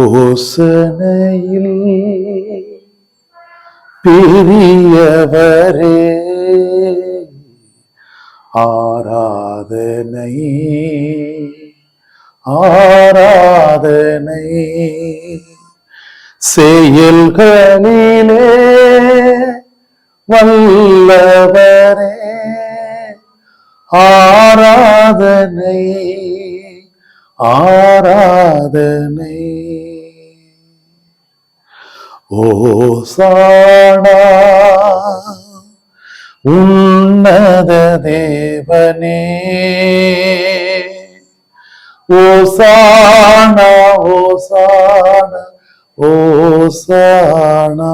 யோசனையில் பெரியவரே ஆராதனை ஆராதனை செயல்களிலே வல்லவரே ஆராதனை ஆராதனை. ஓ சாடா உன்னத தேவனே. ஓசானா ஓசானா ஓசானா.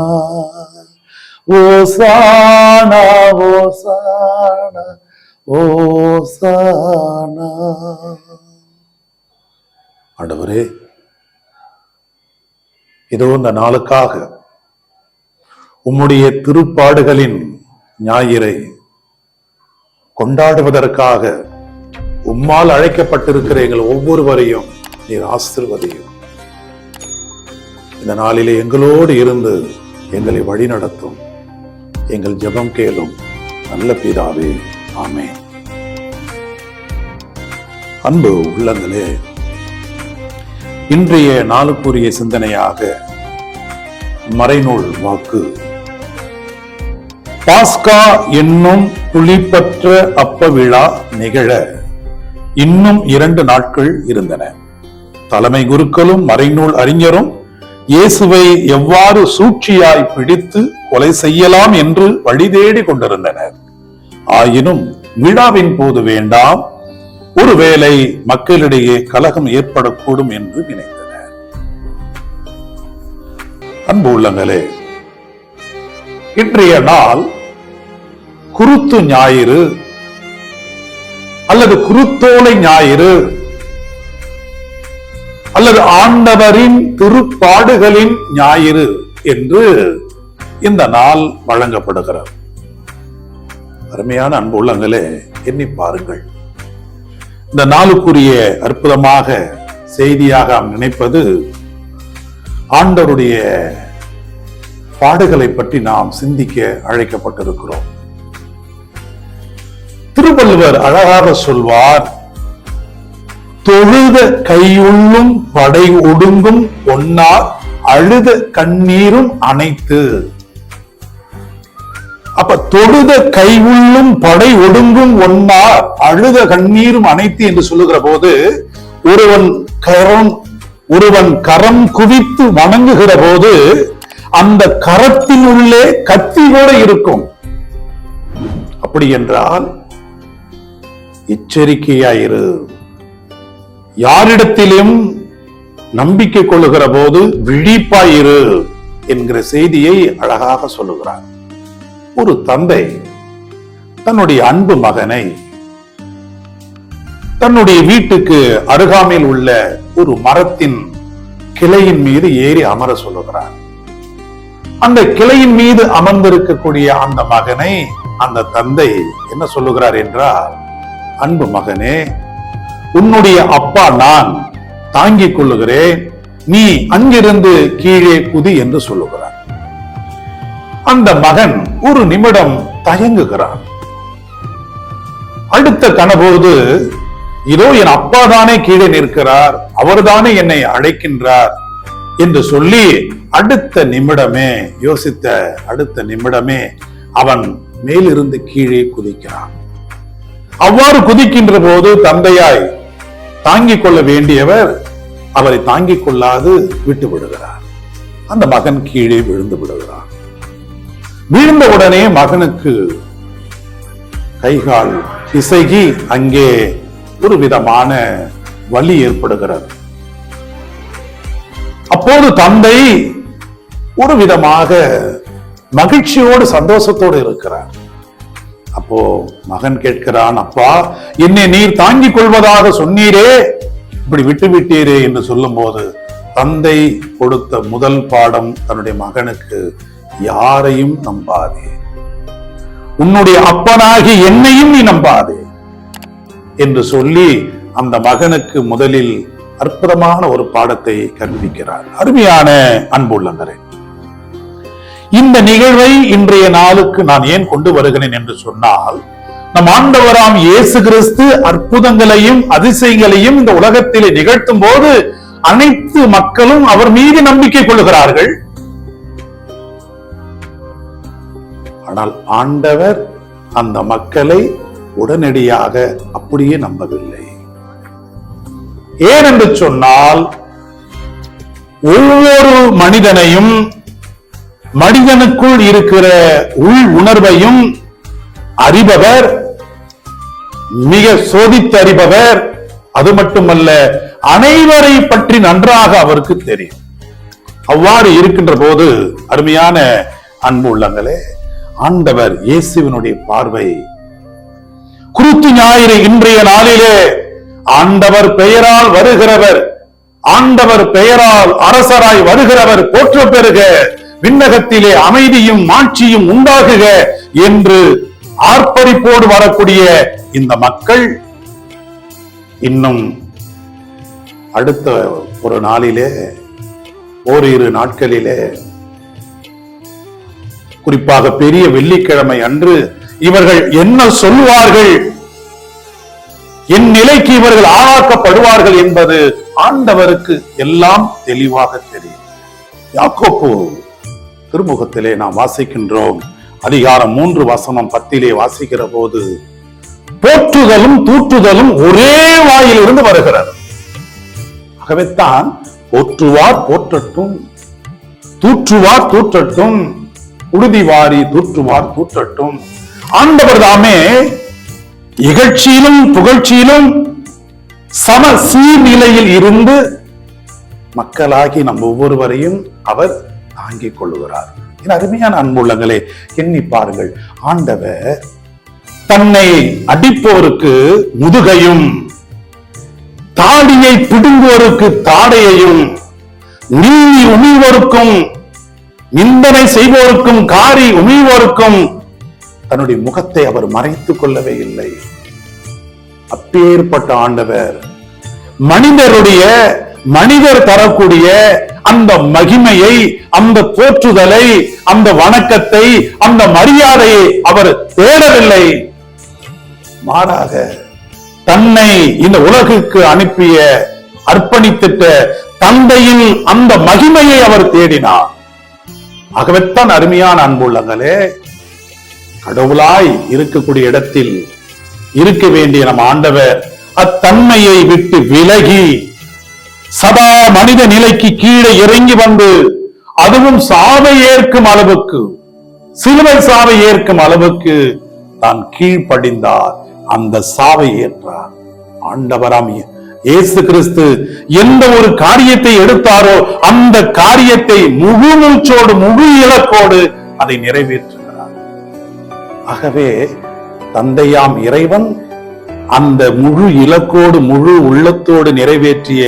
ஓசானா ஓசானா ஓசானா. ஆண்டவரே இதோ இந்த நாளுக்காக உம்முடைய திருப்பாடுகளின் ஞாயிறை கொண்டாடுவதற்காக உம்மால் அழைக்கப்பட்டிருக்கிற எங்கள் ஒவ்வொருவரையும் நீர் ஆசிர்வதையும். இந்த நாளிலே எங்களோடு இருந்து எங்களை வழிநடத்தும் எங்கள் ஜெபம் கேளும் நல்ல பிதாவே ஆமே அன்பு உள்ளங்களே இன்றைய நாளுக்குரிய சிந்தனையாக மறைநூல் வாக்கு. பாஸ்கா என்னும் புளிப்பற்ற அப்ப விழா நிகழ இன்னும் இரண்டு நாட்கள் இருந்தன. தலைமை குருக்களும் மறைநூல் அறிஞரும் இயேசுவை எவ்வாறு சூழ்ச்சியாய் பிடித்து கொலை செய்யலாம் என்று வழி தேடி கொண்டிருந்தனர். ஆயினும் விழாவின் போது வேண்டாம் ஒருவேளை மக்களிடையே கலகம் ஏற்படக்கூடும் என்று நினைத்தனர். அன்பு உள்ளங்களே இன்றைய நாள் குருத்து ஞாயிறு அல்லது குருத்தோலை ஞாயிறு அல்லது ஆண்டவரின் திருப்பாடுகளின் ஞாயிறு என்று இந்த நாள் வழங்கப்படுகிறது. அருமையான அன்பு உள்ளங்களே எண்ணி பாருங்கள். இந்த நாளுக்குரிய அற்புதமாக செய்தியாக நாம் நினைப்பது ஆண்டவருடைய பாடுகளை பற்றி நாம் சிந்திக்க அழைக்கப்பட்டிருக்கிறோம். திருவள்ளுவர் அழகாக சொல்வார் தொழுத கையுள்ளும் படை ஒடுங்கும் ஒன்னார் அழுத கண்ணீரும் அனைத்து அப்ப தொழுத உள்ளும் படை ஒடுங்கும் ஒன்னா அழுத கண்ணீரும் அனைத்து என்று சொல்லுகிற போது ஒருவன் கரம் ஒருவன் கரம் குவித்து வணங்குகிற போது அந்த கரத்தின் உள்ளே கத்தி கூட இருக்கும். அப்படி என்றால் எச்சரிக்கையாயிரு. யாரிடத்திலும் நம்பிக்கை கொள்ளுகிற போது விழிப்பாயிரு என்கிற செய்தியை அழகாக சொல்லுகிறார். ஒரு தந்தை தன்னுடைய அன்பு மகனை தன்னுடைய வீட்டுக்கு அருகாமையில் உள்ள ஒரு மரத்தின் கிளையின் மீது ஏறி அமர சொல்லுகிறார். அந்த கிளையின் மீது அமர்ந்திருக்கக்கூடிய அந்த மகனை அந்த தந்தை என்ன சொல்லுகிறார் என்றால் அன்பு மகனே உன்னுடைய அப்பா நான் தாங்கிக் கொள்ளுகிறேன் நீ அங்கிருந்து கீழே குதி என்று சொல்லுகிறார். அந்த மகன் ஒரு நிமிடம் தயங்குகிறான். அடுத்த கனபோது இதோ என் அப்பா தானே கீழே நிற்கிறார் அவர்தானே என்னை அழைக்கின்றார் என்று சொல்லி அடுத்த நிமிடமே யோசித்த அடுத்த நிமிடமே அவன் மேலிருந்து கீழே குதிக்கிறான். அவ்வாறு குதிக்கின்ற போது தந்தையாய் தாங்கிக் கொள்ள வேண்டியவர் அவரை தாங்கிக் கொள்ளாது விட்டு விடுகிறார். அந்த மகன் கீழே விழுந்து விடுகிறான். வீழ்ந்த உடனே மகனுக்கு கைகால் இசைகி அங்கே ஒரு விதமான வலி ஏற்படுகிறது. அப்போது தந்தை ஒரு விதமாக மகிழ்ச்சியோடு சந்தோஷத்தோடு இருக்கிறார். அப்போ மகன் கேட்கிறான் அப்பா என்னை நீர் தாங்கிக் கொள்வதாக சொன்னீரே இப்படி விட்டு விட்டீரே என்று சொல்லும் போது தந்தை கொடுத்த முதல் பாடம் தன்னுடைய மகனுக்கு யாரையும் நம்பாதே. உன்னுடைய அப்பனாகி என்னையும் நீ நம்பாதே. என்று சொல்லி அந்த மகனுக்கு முதலில் அற்புதமான ஒரு பாடத்தை கற்பிக்கிறார். அருமையான அன்புள்ளங்களே இந்த நிகழ்வை இன்றைய நாளுக்கு நான் ஏன் கொண்டு வருகிறேன் என்று சொன்னால் நம் ஆண்டவராம் இயேசு கிறிஸ்து அற்புதங்களையும் அதிசயங்களையும் இந்த உலகத்திலே நிகழ்த்தும் போது அனைத்து மக்களும் அவர் மீது நம்பிக்கை கொள்கிறார்கள் ஆனால் ஆண்டவர் அந்த மக்களை உடனடியாக அப்படியே நம்பவில்லை. ஏன் என்று சொன்னால் ஒவ்வொரு மனிதனையும் மனிதனுக்குள் இருக்கிற உள் உணர்வையும் அறிபவர் மிக சோதித்து அறிபவர் அது மட்டுமல்ல அனைவரை பற்றி நன்றாக அவருக்கு தெரியும். அவ்வாறு இருக்கின்ற போது அருமையான அன்பு உள்ளங்களே. ஆண்டவர் இயேசுவினுடைய பார்வை. குருத்து ஞாயிறு இன்றைய நாளிலே ஆண்டவர் பெயரால் வருகிறவர் ஆண்டவர் பெயரால் அரசராய் வருகிறவர் போற்ற பெறுக. விண்ணகத்திலே அமைதியும் மாட்சியும் உண்டாகுக என்று ஆர்ப்பரிப்போடு வரக்கூடிய இந்த மக்கள் இன்னும் அடுத்த ஒரு நாளிலே ஓரிரு நாட்களிலே குறிப்பாக பெரிய வெள்ளிக்கிழமை அன்று இவர்கள் என்ன சொல்லுவார்கள் என் நிலைக்கு இவர்கள் ஆளாக்கப்படுவார்கள் என்பது ஆண்டவருக்கு எல்லாம் தெளிவாக தெரியும். யாக்கோப்பு திருமுகத்திலே நாம் வாசிக்கின்றோம். அதிகாரம் மூன்று வசனம் பத்திலே வாசிக்கிற போது போற்றுதலும் தூற்றுதலும் ஒரே வாயிலிருந்து வருகிறது. ஆகவேத்தான் போற்றுவார் போற்றட்டும் தூற்றுவார் தூற்றட்டும் உறுதி வாரி தூற்றுவார் தூற்றட்டும். ஆண்டவர் தாமே இகழ்ச்சியிலும் புகழ்ச்சியிலும் சம சீர்நிலையில் இருந்து மக்களாகி நம் ஒவ்வொருவரையும் அவர் தாங்கிக் கொள்கிறார் என் அருமையான அன்புள்ளங்களே எண்ணி பாருங்கள். ஆண்டவர் தன்னை அடிப்போருக்கு முதுகையும் தாடியை பிடுங்குவோருக்கு தாடையையும் நீதி உமிழ்வோருக்கும் நிந்தனை செய்வோருக்கும் காரி உமிழ்வோருக்கும் தன்னுடைய முகத்தை அவர் மறைத்துக் கொள்ளவே இல்லை. அப்பேற்பட்ட ஆண்டவர் மனிதருடைய மனிதர் தரக்கூடிய அந்த மகிமையை அந்த போற்றுதலை அந்த வணக்கத்தை அந்த மரியாதையை அவர் தேடவில்லை. மாறாக தன்னை இந்த உலகுக்கு அனுப்பிய அர்ப்பணித்திட்ட தந்தையின் அந்த மகிமையை அவர் தேடினார். ஆகவேத்தான் அருமையான அன்புள்ளங்களே கடவுளாய் இருக்கக்கூடிய இடத்தில் இருக்க வேண்டிய நம் ஆண்டவர் அத்தன்மையை விட்டு விலகி சதா மனித நிலைக்கு கீழே இறங்கி வந்து அதுவும் சாவை ஏற்கும் அளவுக்கு சிலுவை சாவை ஏற்கும் அளவுக்கு தான் கீழ்ப்படிந்தார். அந்த சாவை ஏற்றார். ஆண்டவராம் இயேசு கிறிஸ்து எந்த ஒரு காரியத்தை எடுத்தாரோ அந்த காரியத்தை முழு மூச்சோடு முழு இலக்கோடு அதை நிறைவேற்றுகிறார். ஆகவே தந்தையாம் இறைவன் அந்த முழு இலக்கோடு முழு உள்ளத்தோடு நிறைவேற்றிய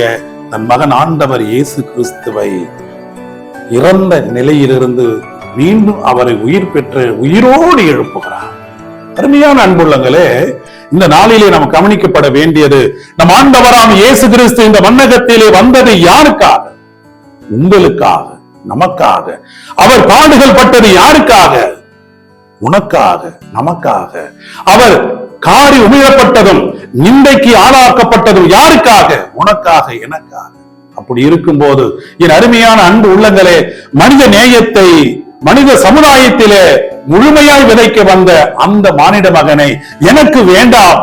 தன் மகன் ஆண்டவர் இயேசு கிறிஸ்துவை இறந்த நிலையிலிருந்து மீண்டும் அவரை உயிர் பெற்று உயிரோடு எழுப்புகிறார். அருமையான அன்புள்ளங்களே இந்த நாளிலே நாம் கவனிக்கப்பட வேண்டியது நம் ஆண்டவராம் இயேசு கிறிஸ்து இந்த வண்ணகத்திலே வந்தது யாருக்காக? உங்களுக்காக நமக்காக. அவர் பாடுகள் பட்டது யாருக்காக? உனக்காக நமக்காக. அவர் காரி உமிழப்பட்டதும் நிந்தைக்கு ஆளாக்கப்பட்டதும் யாருக்காக? உனக்காக எனக்காக. அப்படி இருக்கும்போது என் அருமையான அன்பு உள்ளங்களே மனித நேயத்தை மனித சமுதாயத்திலே முழுமையாய் விதைக்க வந்த அந்த மானிட மகனை எனக்கு வேண்டாம்.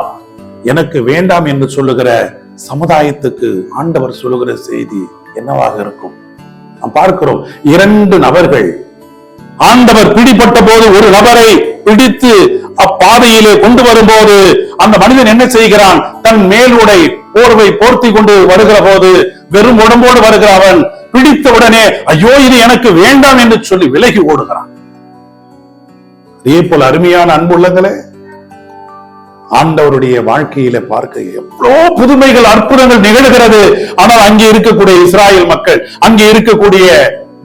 எனக்கு வேண்டாம் என்று சொல்லுகிற சமுதாயத்துக்கு ஆண்டவர் சொல்லுகிற செய்தி என்னவாக இருக்கும்? நாம் பார்க்கிறோம் இரண்டு நபர்கள். ஆண்டவர் பிடிப்பட்ட போது ஒரு நபரை பிடித்து அப்பாதையிலே கொண்டு வரும்போது அந்த மனிதன் என்ன செய்கிறான்? தன் மேலுடை போர்வை போர்த்தி கொண்டு வருகிற போது வெறும் உடம்போடு வருகிற அவன் பிடித்த உடனே ஐயோ இது எனக்கு வேண்டாம் என்று சொல்லி விலகி ஓடுகிறான். அதே போல அருமையான அன்புள்ளங்களே ஆண்டவருடைய வாழ்க்கையில பார்க்க எவ்வளோ புதுமைகள் அற்புதங்கள் நிகழ்கிறது. ஆனால் அங்கே இருக்கக்கூடிய இஸ்ராயல் மக்கள் அங்கே இருக்கக்கூடிய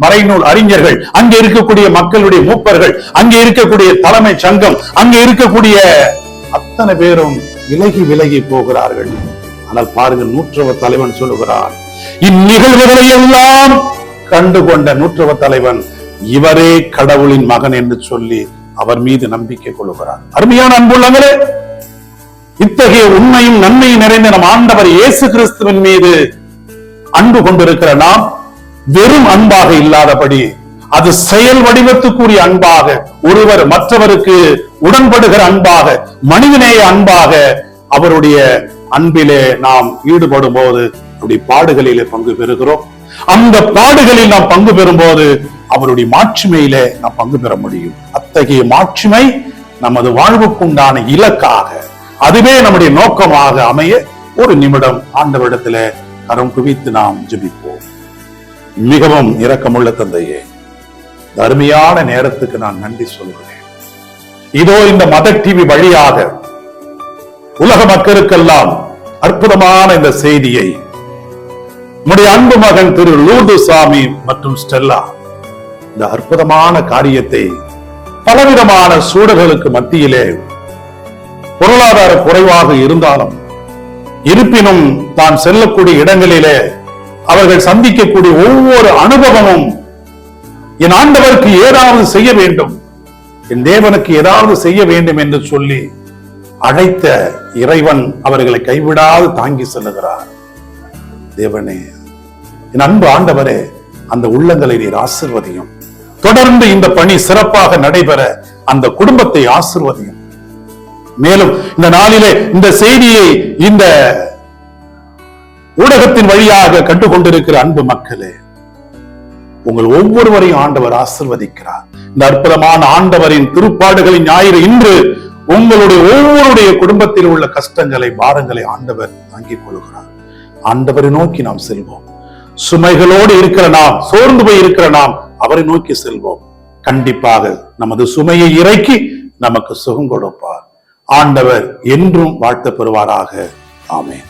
மறைநூல் அறிஞர்கள் அங்கே இருக்கக்கூடிய மக்களுடைய மூப்பர்கள் அங்கே இருக்கக்கூடிய தலைமை சங்கம் அங்கே இருக்கக்கூடிய அத்தனை பேரும் விலகி விலகி போகிறார்கள். ஆனால் பாருங்க நூற்றவ தலைவன் சொல்லுகிறார் இந்நிகழ்வுகளை எல்லாம் கண்டு கொண்ட நூற்றவ தலைவன் இவரே கடவுளின் மகன் என்று சொல்லி அவர் மீது நம்பிக்கை கொள்கிறார் அருமையான அன்புள்ளங்களே இத்தகைய உண்மையும் நன்மையும் நிறைந்த நம் ஆண்டவர் இயேசு கிறிஸ்துவின் மீது அன்பு கொண்டிருக்கிற நாம் வெறும் அன்பாக இல்லாதபடி அது செயல் வடிவத்துக்குரிய அன்பாக ஒருவர் மற்றவருக்கு உடன்படுகிற அன்பாக மனிதநேய அன்பாக அவருடைய அன்பிலே நாம் ஈடுபடும் போது அவருடைய பாடுகளிலே பங்கு பெறுகிறோம். அந்த பாடுகளில் நாம் பங்கு பெறும்போது அவருடைய மாட்சிமையிலே நாம் பங்கு பெற முடியும். அத்தகைய மாட்சிமை நமது வாழ்வுக்குண்டான இலக்காக அதுவே நம்முடைய நோக்கமாக அமைய ஒரு நிமிடம் ஆண்டவரிடத்துல கரம் குவித்து நாம் ஜபிப்போம். மிகவும் இரக்கமுள்ள தந்தையே தருமையான நேரத்துக்கு நான் நன்றி சொல்கிறேன். இதோ இந்த மத டிவி வழியாக உலக மக்களுக்கெல்லாம் அற்புதமான இந்த செய்தியை நம்முடைய அன்பு மகன் திரு லூர்து சாமி மற்றும் ஸ்டெல்லா இந்த அற்புதமான காரியத்தை பலவிதமான சூழல்களுக்கு மத்தியிலே பொருளாதார குறைவாக இருந்தாலும் இருப்பினும் தான் செல்லக்கூடிய இடங்களிலே அவர்கள் சந்திக்கக்கூடிய ஒவ்வொரு அனுபவமும் என் ஆண்டவருக்கு ஏதாவது செய்ய வேண்டும் என் தேவனுக்கு ஏதாவது செய்ய வேண்டும் என்று சொல்லி அழைத்த இறைவன் அவர்களை கைவிடாது தாங்கி செல்லுகிறார். தேவனே என் அன்பு ஆண்டவரே அந்த உள்ளங்களை நீர் ஆசிர்வதியும். தொடர்ந்து இந்த பணி சிறப்பாக நடைபெற அந்த குடும்பத்தை ஆசிர்வதியும். மேலும் இந்த நாளிலே இந்த செய்தியை இந்த ஊடகத்தின் வழியாக கண்டுகொண்டிருக்கிற அன்பு மக்களே உங்கள் ஒவ்வொருவரையும் ஆண்டவர் ஆசிர்வதிக்கிறார். இந்த அற்புதமான ஆண்டவரின் திருப்பாடுகளின் ஞாயிறு இன்று உங்களுடைய ஒவ்வொருடைய குடும்பத்தில் உள்ள கஷ்டங்களை பாரங்களை ஆண்டவர் தாங்கிக் கொள்கிறார். ஆண்டவரை நோக்கி நாம் செல்வோம். சுமைகளோடு இருக்கிற நாம் சோர்ந்து போய் இருக்கிற நாம் அவரை நோக்கி செல்வோம். கண்டிப்பாக நமது சுமையை இறக்கி நமக்கு சுகம் கொடுப்பார். ஆண்டவர் என்றும் வாழ்த்த பெறுவாராக. ஆமேன்.